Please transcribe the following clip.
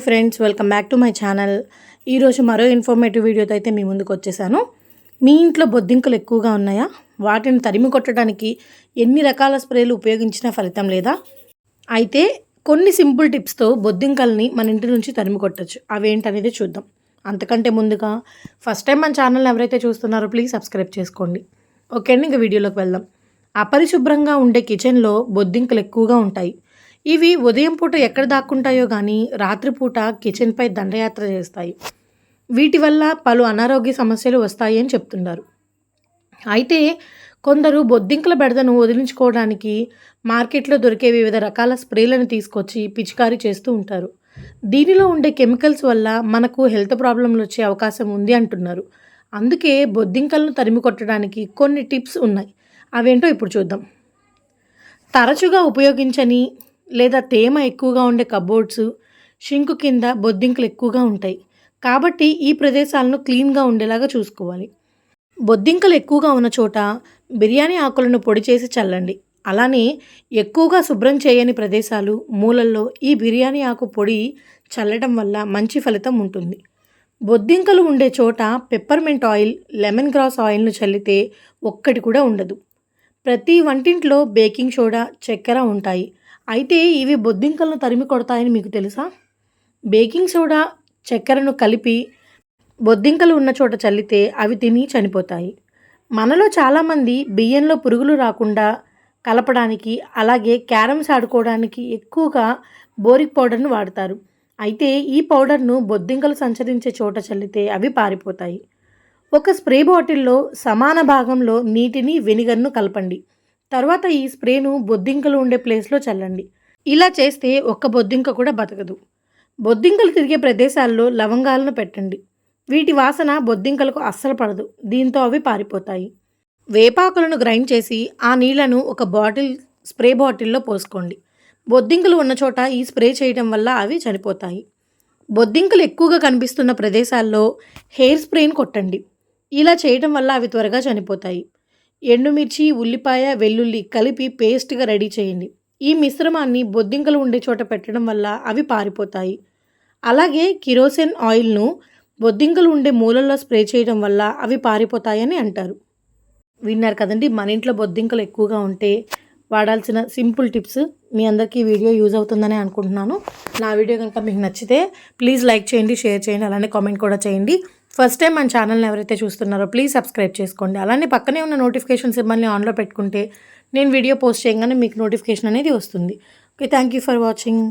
Hi friends welcome back to my channel ఈరోజు మరో informative వీడియోతో అయితే మీ ముందుకు వచ్చేసాను. మీ ఇంట్లో బొద్దింకలు ఎక్కువగా ఉన్నాయా? వాటిని తరిమి కొట్టడానికి ఎన్ని రకాల స్ప్రేలు ఉపయోగించినా ఫలితం లేదా? అయితే కొన్ని సింపుల్ టిప్స్తో బొద్దింకల్ని మన ఇంటి నుంచి తరిమి కొట్టచ్చు. అవేంటనేది చూద్దాం. అంతకంటే ముందుగా ఫస్ట్ టైం మన ఛానల్ ఎవరైతే చూస్తున్నారో ప్లీజ్ సబ్స్క్రైబ్ చేసుకోండి. ఓకే అండి ఇంకా వీడియోలోకి వెళ్దాం. అపరిశుభ్రంగా ఉండే కిచెన్లో బొద్దింకలు ఎక్కువగా ఉంటాయి. ఇవి ఉదయం పూట ఎక్కడ దాక్కుంటాయో కానీ రాత్రిపూట కిచెన్పై దండయాత్ర చేస్తాయి. వీటి వల్ల పలు అనారోగ్య సమస్యలు వస్తాయి అని చెప్తున్నారు. అయితే కొందరు బొద్దింకల బెడదను వదిలించుకోవడానికి మార్కెట్లో దొరికే వివిధ రకాల స్ప్రేలను తీసుకొచ్చి పిచికారీ చేస్తూ ఉంటారు. దీనిలో ఉండే కెమికల్స్ వల్ల మనకు హెల్త్ ప్రాబ్లంలు వచ్చే అవకాశం ఉంది అంటున్నారు. అందుకే బొద్దింకలను తరిమి కొట్టడానికి కొన్ని టిప్స్ ఉన్నాయి. అవేంటో ఇప్పుడు చూద్దాం. తరచుగా ఉపయోగించని లేదా తేమ ఎక్కువగా ఉండే కబోర్డ్స్ షింకు కింద బొద్దింకలు ఎక్కువగా ఉంటాయి. కాబట్టి ఈ ప్రదేశాలను క్లీన్గా ఉండేలాగా చూసుకోవాలి. బొద్దింకలు ఎక్కువగా ఉన్న చోట బిర్యానీ ఆకులను పొడి చేసి చల్లండి. అలానే ఎక్కువగా శుభ్రం చేయని ప్రదేశాలు మూలల్లో ఈ బిర్యానీ ఆకు పొడి చల్లడం వల్ల మంచి ఫలితం ఉంటుంది. బొద్దింకలు ఉండే చోట పెప్పర్మెంట్ ఆయిల్ లెమన్ గ్రాస్ ఆయిల్ను చల్లితే ఒక్కటి కూడా ఉండదు. ప్రతి వంటింట్లో బేకింగ్ సోడా చక్కెర ఉంటాయి. అయితే ఇవి బొద్దింకలను తరిమి కొడతాయని మీకు తెలుసా? బేకింగ్ సోడా చక్కెరను కలిపి బొద్దింకలు ఉన్న చోట చల్లితే అవి తిని చనిపోతాయి. మనలో చాలామంది బియ్యంలో పురుగులు రాకుండా కలపడానికి అలాగే క్యారమ్స్ ఆడుకోవడానికి ఎక్కువగా బోరిక్ పౌడర్ను వాడతారు. అయితే ఈ పౌడర్ను బొద్దింకలు సంచరించే చోట చల్లితే అవి పారిపోతాయి. ఒక స్ప్రే బాటిల్లో సమాన భాగంలో నీటిని వెనిగర్ను కలపండి. తర్వాత ఈ స్ప్రేను బొద్దింకలు ఉండే ప్లేస్లో చల్లండి. ఇలా చేస్తే ఒక్క బొద్దింక కూడా బతకదు. బొద్దింకలు తిరిగే ప్రదేశాల్లో లవంగాలను పెట్టండి. వీటి వాసన బొద్దింకలకు అస్సలు పడదు. దీంతో అవి పారిపోతాయి. వేపాకులను గ్రైండ్ చేసి ఆ నీళ్ళను ఒక బాటిల్ స్ప్రే బాటిల్లో పోసుకోండి. బొద్దింకలు ఉన్న చోట ఈ స్ప్రే చేయడం వల్ల అవి చనిపోతాయి. బొద్దింకలు ఎక్కువగా కనిపిస్తున్న ప్రదేశాల్లో హెయిర్ స్ప్రేని కొట్టండి. ఇలా చేయటం వల్ల అవి త్వరగా చనిపోతాయి. ఎండుమిర్చి ఉల్లిపాయ వెల్లుల్లి కలిపి పేస్ట్గా రెడీ చేయండి. ఈ మిశ్రమాన్ని బొద్దింకలు ఉండే చోట పెట్టడం వల్ల అవి పారిపోతాయి. అలాగే కిరోసిన్ ఆయిల్ను బొద్దింకలు ఉండే మూలల్లో స్ప్రే చేయడం వల్ల అవి పారిపోతాయని అంటారు. విన్నారు కదండి మన ఇంట్లో బొద్దింకలు ఎక్కువగా ఉంటే వాడాల్సిన సింపుల్ టిప్స్ మీ అందరికీ వీడియో యూజ్ అవుతుందని అనుకుంటున్నాను. నా వీడియో కనుక మీకు నచ్చితే ప్లీజ్ లైక్ చేయండి షేర్ చేయండి అలానే కామెంట్ కూడా చేయండి. ఫస్ట్ టైం మన ఛానల్ని ఎవరైతే చూస్తున్నారో ప్లీజ్ సబ్స్క్రైబ్ చేసుకోండి. అలానే పక్కనే ఉన్న నోటిఫికేషన్ సిమ్మల్ని ఆన్లో పెట్టుకుంటే నేను వీడియో పోస్ట్ చేయగానే మీకు నోటిఫికేషన్ అనేది వస్తుంది. Okay thank you for watching